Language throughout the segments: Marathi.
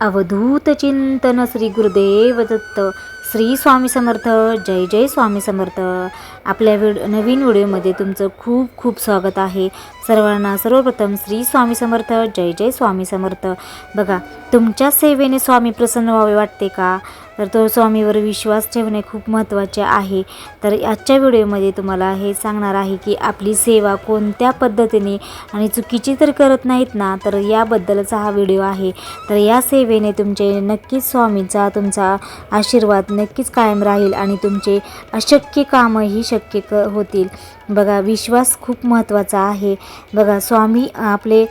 अवधूत चिंतन श्री गुरुदेव दत्त श्री स्वामी समर्थ जय जय स्वामी समर्थ. आपल्या व्हिड नवीन व्हिडिओमध्ये तुमचं खूप खूप स्वागत आहे. सर्वांना सर्वप्रथम श्री स्वामी समर्थ जय जय स्वामी समर्थ. बघा तुमच्या सेवेने स्वामी प्रसन्न व्हावे वाटते का? तर तो स्वामीवर विश्वास ठेवणे खूप महत्त्वाचे आहे. तर आजच्या व्हिडिओमध्ये तुम्हाला हे सांगणार आहे की आपली सेवा कोणत्या पद्धतीने आणि चुकीची तर करत नाहीत ना तर याबद्दलचा हा व्हिडिओ आहे. तर या सेवेने तुमचे नक्कीच स्वामीचा तुमचा आशीर्वाद नक्कीच कायम राहील आणि तुमचे अशक्य कामही शक्य क होतील. बघा विश्वास खूप महत्त्वाचा आहे. बघा स्वामी आपले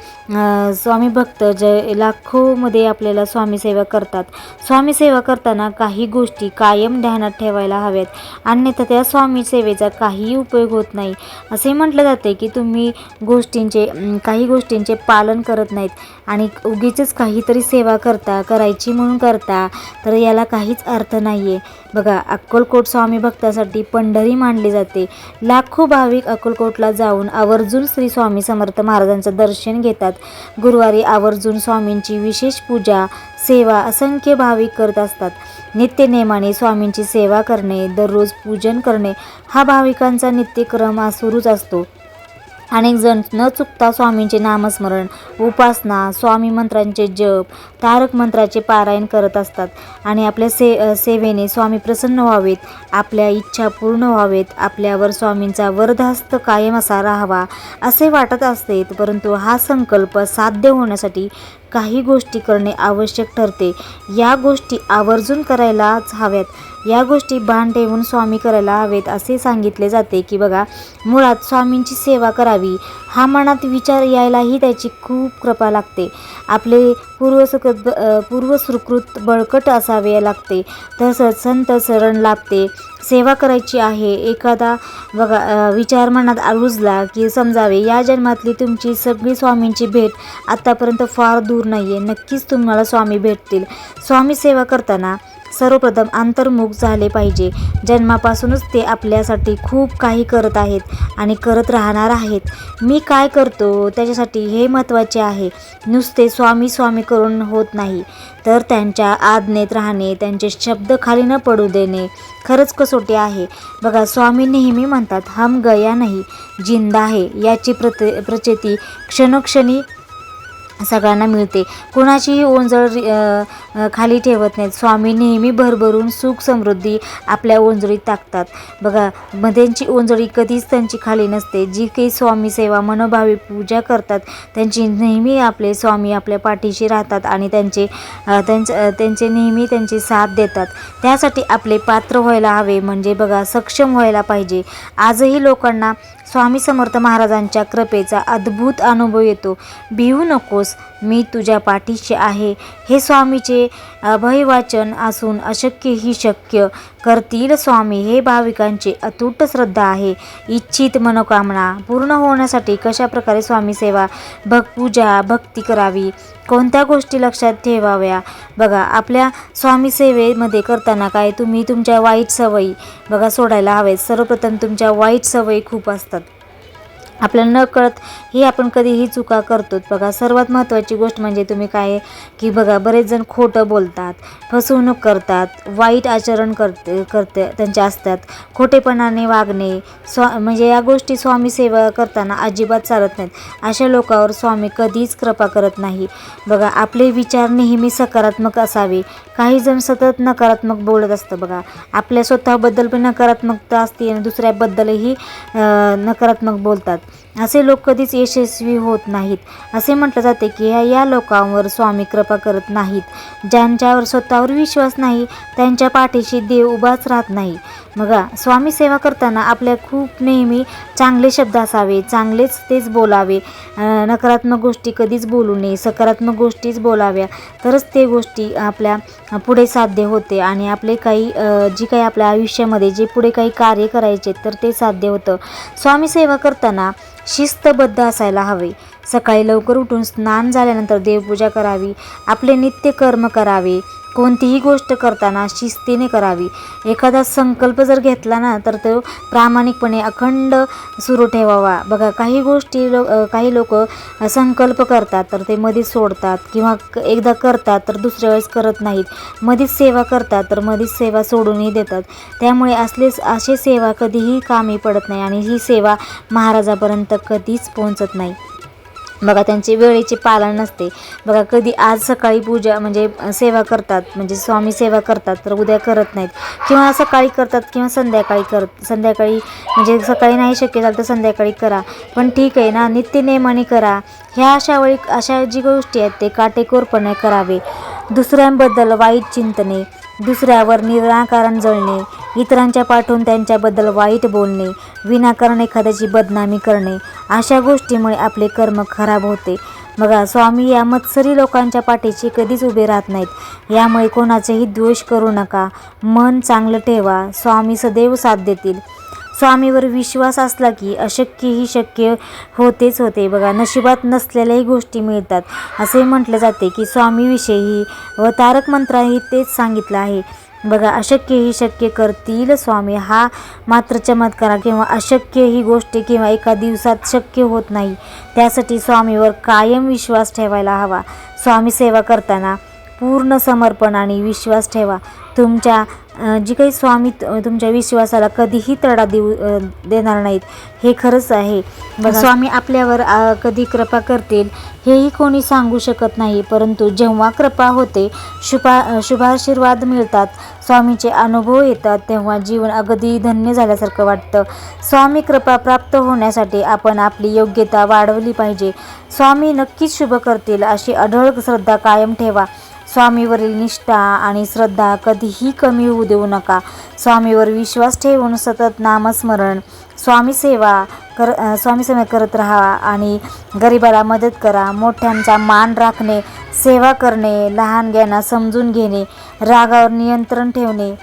स्वामी भक्त जे लाखोमध्ये आपल्याला स्वामी सेवा करतात. स्वामी सेवा करताना काही गोष्टी कायम ध्यानात ठेवायला हव्यात. अन्यथा त्या स्वामी सेवेचा काहीही उपयोग होत नाही. असे म्हटलं जाते की तुम्ही गोष्टींचे काही गोष्टींचे पालन करत नाहीत आणि उगीचच काहीतरी सेवा करता करायची म्हणून करता तर याला काहीच अर्थ नाही आहे बघा अक्कलकोट स्वामी भक्तासाठी पंढरी मानली जाते. लाखो भाविक अक्कलकोटला जाऊन आवर्जून श्री स्वामी समर्थ महाराजांचं दर्शन घेतात. गुरुवारी आवर्जून स्वामींची विशेष पूजा सेवा असंख्य भाविक करत असतात. नित्यनेमाने स्वामींची सेवा करणे दररोज पूजन करणे हा भाविकांचा नित्यक्रम हा सुरूच असतो. अनेक जण न चुकता स्वामींचे नामस्मरण उपासना स्वामी मंत्रांचे जप तारक मंत्राचे पारायण करत असतात आणि आपल्या से सेवेने स्वामी प्रसन्न व्हावेत आपल्या इच्छा पूर्ण व्हावेत आपल्यावर स्वामींचा वरदहस्त कायम असा राहावा असे वाटत असते परंतु हा संकल्प साध्य होण्यासाठी काही गोष्टी करणे आवश्यक ठरते. या गोष्टी आवर्जून करायलाच हव्यात. या गोष्टी भान ठेवून स्वामी करायला हवेत असे सांगितले जाते की बघा मुळात स्वामींची सेवा करावी. हा मनात विचार यायलाही त्याची खूप कृपा लागते. आपले पूर्वसुकृत पूर्वसुकृत बळकट असावे लागते. तसंच संत शरण लाभते. सेवा करायची आहे. एखादा बघा विचार मनात रुजला की समजावे या जन्मातली तुमची सगळी स्वामींची भेट आत्तापर्यंत फार दूर नाही आहे नक्कीच तुम्हाला स्वामी भेटतील. स्वामी सेवा करताना सर्वप्रथम अंतर्मुख झाले पाहिजे. जन्मापासूनच ते आपल्यासाठी खूप काही करत आहेत आणि करत राहणार आहेत. मी काय करतो? त्याच्यासाठी हे महत्त्वाचे आहे. नुसते स्वामी स्वामी करून होत नाही. तर त्यांच्या आज्ञेत राहणे त्यांचे शब्द खाली न पडू देणे खरंच कसोटी आहे. बघा स्वामी नेहमी म्हणतात हम गया नाही जिंदा आहे. याची प्रत प्रचेती क्षणोक्षणी सगळ्यांना मिळते. कोणाचीही ओंजळ खाली ठेवत नाहीत. स्वामी नेहमी भरभरून सुख समृद्धी आपल्या ओंजळीत टाकतात. बघा म त्यांची ओंजळी कधीच त्यांची खाली नसते. जी काही स्वामी सेवा मनोभावी पूजा करतात त्यांची नेहमी आपले स्वामी आपल्या पाठीशी राहतात आणि त्यांचे अ, त्यांचे नेहमी त्यांची साथ देतात. त्यासाठी आपले पात्र व्हायला हवे. म्हणजे बघा सक्षम व्हायला पाहिजे. आजही लोकांना स्वामी समर्थ महाराजांच्या कृपेचा अद्भुत अनुभव येतो. भिवू नकोस मी तुझ्या पाठीशी आहे. हे स्वामीचे अभयवाचन असून अशक्य ही शक्य. करतील स्वामी हे भाविकांचे अतूट श्रद्धा आहे. इच्छित मनोकामना पूर्ण होण्यासाठी कशा प्रकारे स्वामी सेवा भक्तपूजा भक्ती करावी? कोणत्या गोष्टी लक्षात ठेवाव्या? बघा आपल्या स्वामी सेवेमध्ये करताना काय? तुम्ही तुमच्या वाईट सवयी बघा सोडायला हवेत. सर्वप्रथम तुमच्या वाईट सवयी खूप असतात. आपल्याला न कळत ही आपण कधीही चुका करतो बघा सर्वात महत्त्वाची गोष्ट म्हणजे तुम्ही काय की बघा बरेच जण खोटं बोलतात. फसवणूक करतात वाईट आचरण करते करते त्यांचे असतात. खोटेपणाने वागणे स्वा म्हणजे या गोष्टी स्वामी सेवा करताना अजिबात चालत नाहीत. अशा लोकांवर स्वामी कधीच कृपा करत नाही. बघा आपले विचार नेहमी सकारात्मक असावे. काही जण सतत नकारात्मक बोलत असतं बघा. आपल्या स्वतःबद्दल पण नकारात्मकता असते आणि दुसऱ्याबद्दलही नकारात्मक बोलतात. असे लोक कधीच यशस्वी होत नाहीत. असे म्हटलं जाते की ह्या या लोकांवर स्वामी कृपा करत नाहीत. ज्यांच्यावर स्वतःवर विश्वास नाही त्यांच्या पाठीशी देव उभाच राहत नाही. बघा स्वामी सेवा करताना आपल्या खूप नेहमी चांगले शब्द असावे चांगलेच तेच बोलावे. नकारात्मक गोष्टी कधीच बोलू नये सकारात्मक गोष्टीच बोलाव्या. तरच ते गोष्टी आपल्या पुढे साध्य होते आणि आपले काही जी काही आपल्या आयुष्यामध्ये जे पुढे काही कार्य करायचे तर ते साध्य होतं. स्वामी सेवा करताना शिस्तबद्ध असायला हवे. सकाळी लवकर उठून स्नान झाल्यानंतर देवपूजा करावी आपले नित्य कर्म करावे कोणतीही गोष्ट करताना शिस्तीने करावी. एखादा संकल्प जर घेतला ना तर तो प्रामाणिकपणे अखंड सुरू ठेवावा. बघा काही गोष्टी लो काही लोक संकल्प करतात तर ते मध्येच सोडतात. किंवा एकदा करतात तर दुसऱ्या वेळेस करत नाहीत. मधीच सेवा करतात तर मधीच सेवा सोडूनही देतात. त्यामुळे असले असे सेवा कधीही कामी पडत नाही आणि ही सेवा महाराजापर्यंत कधीच पोहोचत नाही. बघा त्यांचे वेळेचे पालन नसते. बघा कधी आज सकाळी पूजा म्हणजे सेवा करतात म्हणजे स्वामी सेवा करतात तर उद्या करत नाहीत. किंवा सकाळी करतात किंवा संध्याकाळी करत संध्याकाळी म्हणजे सकाळी नाही शक्य झालं तर संध्याकाळी करा. पण ठीक आहे ना नित्यनेमाने करा. ह्या अशा वेळी अशा जी गोष्टी आहेत ते काटेकोरपणे करावे. दुसऱ्यांबद्दल वाईट चिंतने दुसऱ्यावर निराकारण जळणे. इतरांच्या पाठवून त्यांच्याबद्दल वाईट बोलणे विनाकारण एखाद्याची बदनामी करणे अशा गोष्टीमुळे आपले कर्म खराब होते. बघा स्वामी या मत्सरी लोकांच्या पाठीशी कधीच उभे राहत नाहीत. यामुळे कोणाचेही द्वेष करू नका. मन चांगलं ठेवा. स्वामी सदैव साथ देतील. स्वामीवर विश्वास असला की अशक्यही शक्य होतेच होते. बघा नशिबात नसलेल्याही गोष्टी मिळतात. असे म्हटले जाते की स्वामीविषयी व तारक मंत्राही तेच सांगितलं आहे. बघा अशक्य ही शक्य करतील स्वामी. हा मात्र चमत्कार किंवा अशक्य ही गोष्टी किंवा एका दिवसात शक्य होत नाही. त्यासाठी स्वामीवर कायम विश्वास ठेवायला हवा. स्वामी सेवा करताना पूर्ण समर्पण आणि विश्वास ठेवा. तुमच्या जी काही स्वामी तुमच्या विश्वासाला कधीही तडा देऊ देणार नाहीत हे खरंच आहे. स्वामी आपल्यावर कधी कृपा करतील हेही कोणी सांगू शकत नाही. परंतु जेव्हा कृपा होते शुभा शुभाशीर्वाद मिळतात स्वामीचे अनुभव येतात तेव्हा जीवन अगदी धन्य झाल्यासारखं वाटतं. स्वामी कृपा प्राप्त होण्यासाठी आपण आपली योग्यता वाढवली पाहिजे. स्वामी नक्कीच शुभ करतील अशी अढळ श्रद्धा कायम ठेवा. स्वामीवरील निष्ठा आणि श्रद्धा कधीही कमी होऊ देऊ नका. स्वामीवर विश्वास ठेवून सतत नामस्मरण स्वामी सेवा कर अ, स्वामी सेवा करत राहा आणि गरिबाला मदत करा. मोठ्यांचा मान राखणे सेवा करणे लहान समजून घेणे रागावर नियंत्रण ठेवणे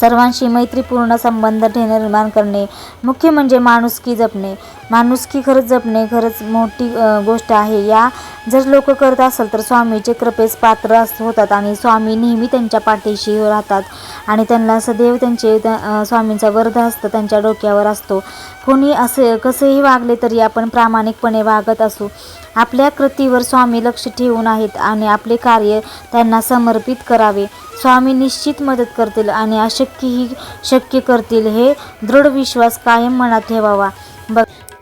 सर्वांशी मैत्रीपूर्ण संबंध ठेवणे निर्माण करणे मुख्य म्हणजे माणुसकी जपणे. माणुसकी खरंच जपणे खरंच मोठी गोष्ट आहे. या जर लोक करत असेल तर स्वामीचे कृपेस पात्र अस होतात आणि स्वामी नेहमी त्यांच्या पाठीशी राहतात आणि त्यांना सदैव त्यांचे स्वामींचा वर्ध असतं त्यांच्या डोक्यावर असतो. कोणी असे कसेही वागले तरी आपण प्रामाणिकपणे वागत असू. आपल्या कृतीवर स्वामी लक्ष ठेवून आहेत आणि आपले कार्य त्यांना समर्पित करावे. स्वामी निश्चित मदत करतील आणि अशक्यही शक्य करतील हे दृढ विश्वास कायम मनात ठेवावा.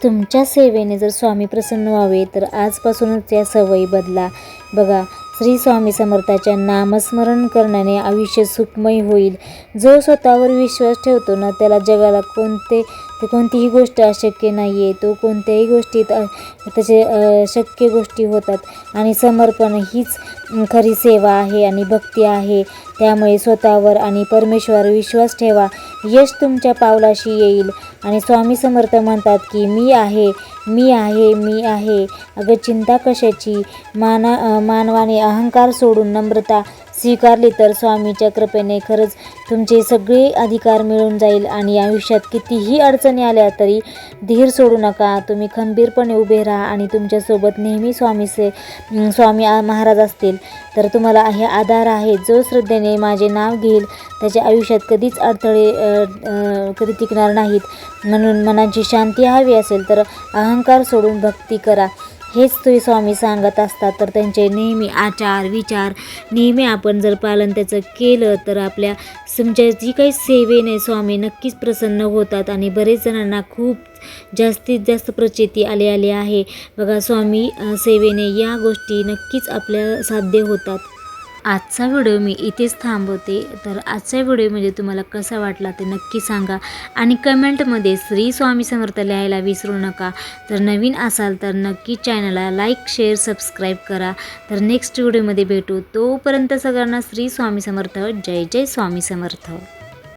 तुमच्या सेवेने जर स्वामी प्रसन्न व्हावे तर आजपासूनच त्या सवयी बदला. बघा श्री स्वामी समर्थाच्या नामस्मरण करण्याने आयुष्य सुखमय होईल. जो स्वतःवर विश्वास ठेवतो ना त्याला जगाला कोणते ते कोणतीही गोष्ट अशक्य नाही आहे तो कोणत्याही गोष्टीत तसे त्याचे शक्य गोष्टी होतात. आणि समर्पण हीच खरी सेवा आहे आणि भक्ती आहे. त्यामुळे स्वतःवर आणि परमेश्वर विश्वास ठेवा. यश तुमच्या पावलाशी येईल. आणि स्वामी समर्थ म्हणतात की मी आहे मी आहे मी आहे. अगं चिंता कशाची? माना मानवाने अहंकार सोडून नम्रता स्वीकारली तर स्वामीच्या कृपेने खरंच तुमचे सगळे अधिकार मिळून जाईल आणि आयुष्यात कितीही अडचणी आल्या तरी धीर सोडू नका. तुम्ही खंबीरपणे उभे राहा आणि तुमच्यासोबत नेहमी स्वामीचे स्वामी महाराज असतील. तर तुम्हाला हे आधार आहे. जो श्रद्धेने माझे नाव घेईल त्याच्या आयुष्यात कधीच अडथळे कधी टिकणार नाहीत. म्हणून मनाची शांती हवी असेल तर अहंकार सोडून भक्ती करा. हेच ते स्वामी सांगत असतात. तर त्यांचे नेहमी आचार विचार नेहमी आपण जर पालन त्याचं केलं तर आपल्या तुमच्या जी काही सेवेने स्वामी नक्कीच प्रसन्न होतात आणि बरेच जणांना खूप जास्तीत जास्त प्रचिती आले आले आहे. बघा स्वामी सेवेने या गोष्टी नक्कीच आपल्या साध्य होतात. आजचा व्हिडिओ मी इथेच थांबवते. तर आजचा व्हिडिओ म्हणजे तुम्हाला कसा वाटला ते नक्की सांगा. आणि कमेंटमध्ये श्री स्वामी समर्थ लिहायला विसरू नका. तर नवीन असाल तर नक्की चॅनलला लाईक शेअर सबस्क्राईब करा. तर नेक्स्ट व्हिडिओमध्ये भेटू. तोपर्यंत सगळ्यांना श्री स्वामी समर्थ. जय जय स्वामी समर्थ.